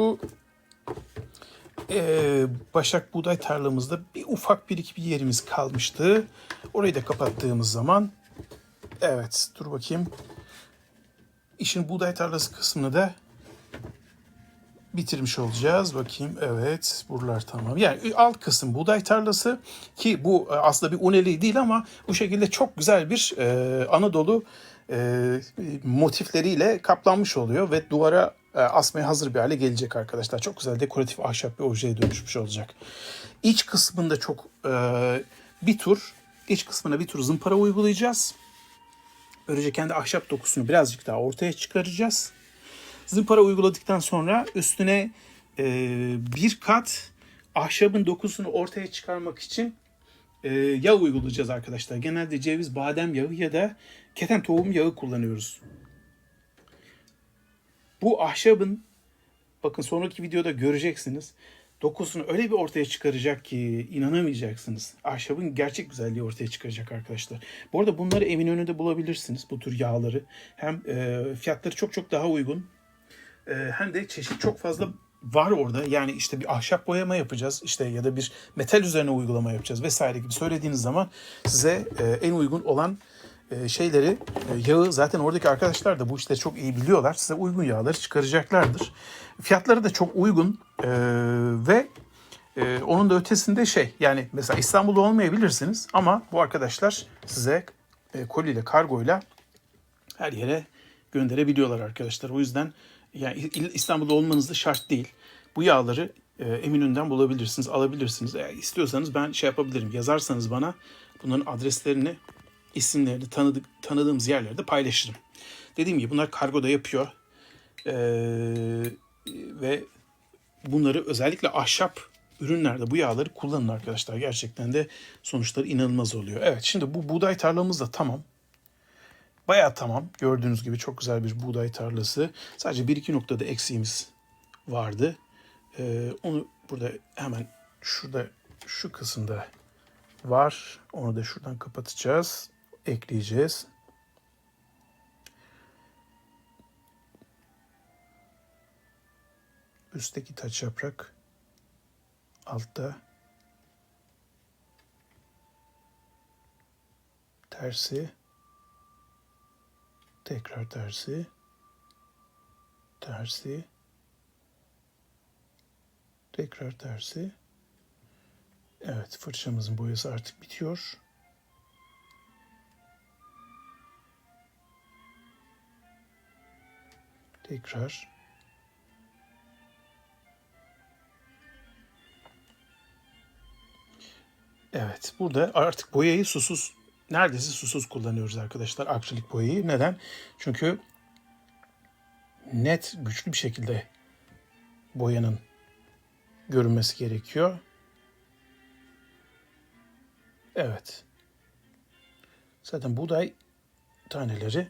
Bu eee, Başak Buğday tarlamızda bir ufak bir iki bir yerimiz kalmıştı. Orayı da kapattığımız zaman evet dur bakayım. İşin buğday tarlası kısmını da bitirmiş olacağız. Bakayım evet buralar tamam. Yani alt kısım buğday tarlası ki bu e, aslında bir uneli değil ama bu şekilde çok güzel bir e, Anadolu e, motifleriyle kaplanmış oluyor ve duvara e, asmaya hazır bir hale gelecek arkadaşlar. Çok güzel dekoratif ahşap bir objeye dönüşmüş olacak. İç kısmında çok e, bir tur iç kısmına bir tur zımpara uygulayacağız. Böylece kendi ahşap dokusunu birazcık daha ortaya çıkaracağız. Zımpara uyguladıktan sonra üstüne e, bir kat ahşabın dokusunu ortaya çıkarmak için e, yağ uygulayacağız arkadaşlar. Genelde ceviz, badem yağı ya da keten tohum yağı kullanıyoruz. Bu ahşabın bakın sonraki videoda göreceksiniz. Dokusunu öyle bir ortaya çıkaracak ki inanamayacaksınız. Ahşabın gerçek güzelliği ortaya çıkaracak arkadaşlar. Bu arada bunları Eminönü'nde bulabilirsiniz bu tür yağları. Hem e, fiyatları çok çok daha uygun ee, hem de çeşit çok fazla var orada. Yani işte bir ahşap boyama yapacağız işte ya da bir metal üzerine uygulama yapacağız vesaire gibi söylediğiniz zaman size e, en uygun olan e, şeyleri e, yağı zaten oradaki arkadaşlar da bu işleri çok iyi biliyorlar. Size uygun yağları çıkaracaklardır. Fiyatları da çok uygun e, ve e, onun da ötesinde şey yani mesela İstanbul'da olmayabilirsiniz ama bu arkadaşlar size e, koliyle kargoyla her yere gönderebiliyorlar arkadaşlar. O yüzden yani İstanbul'da olmanız da şart değil. Bu yağları e, Eminönü'nden bulabilirsiniz, alabilirsiniz. Eğer istiyorsanız ben şey yapabilirim. Yazarsanız bana bunların adreslerini, isimlerini tanıdık, tanıdığımız yerlerde paylaşırım. Dediğim gibi bunlar kargoda yapıyor. Ee, ve bunları özellikle ahşap ürünlerde bu yağları kullanın arkadaşlar. Gerçekten de sonuçları inanılmaz oluyor. Evet şimdi bu buğday tarlamız da tamam. Bayağı tamam. Gördüğünüz gibi çok güzel bir buğday tarlası. Sadece bir iki noktada eksiğimiz vardı. Ee, onu burada hemen şurada şu kısımda var. Onu da şuradan kapatacağız. Ekleyeceğiz. Üstteki taç yaprak altta. Tersi. Tekrar tersi. Tersi. Tekrar tersi. Evet fırçamızın boyası artık bitiyor tekrar Evet, burada artık boyayı susuz, neredeyse susuz kullanıyoruz arkadaşlar akrilik boyayı. Neden? Çünkü net, güçlü bir şekilde boyanın görünmesi gerekiyor. Evet. Zaten buğday taneleri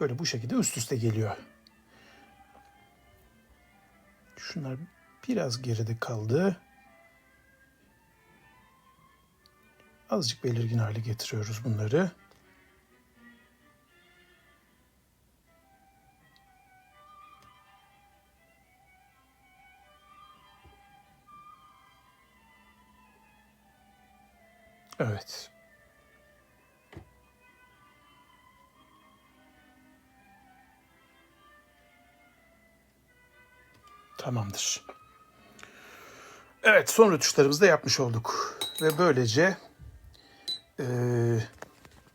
böyle bu şekilde üst üste geliyor. Şunlar biraz geride kaldı. Azıcık belirgin hale getiriyoruz bunları. Evet. Tamamdır. Evet, son rötuşlarımızı da yapmış olduk. Ve böylece e,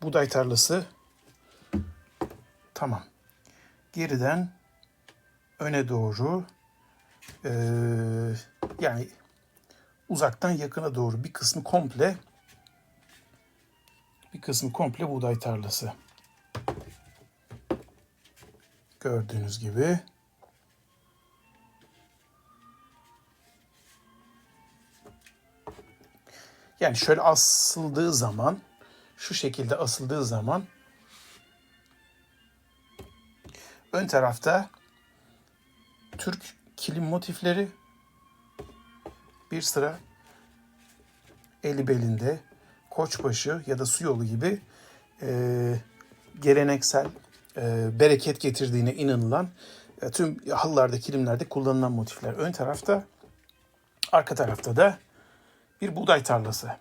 buğday tarlası tamam. Geriden öne doğru e, yani uzaktan yakına doğru bir kısmı komple bir kısmı komple buğday tarlası. Gördüğünüz gibi. Yani şöyle asıldığı zaman, şu şekilde asıldığı zaman ön tarafta Türk kilim motifleri bir sıra eli belinde koçbaşı ya da su yolu gibi e, geleneksel e, bereket getirdiğine inanılan e, tüm halılarda, kilimlerde kullanılan motifler. Ön tarafta, arka tarafta da bir buğday tarlası.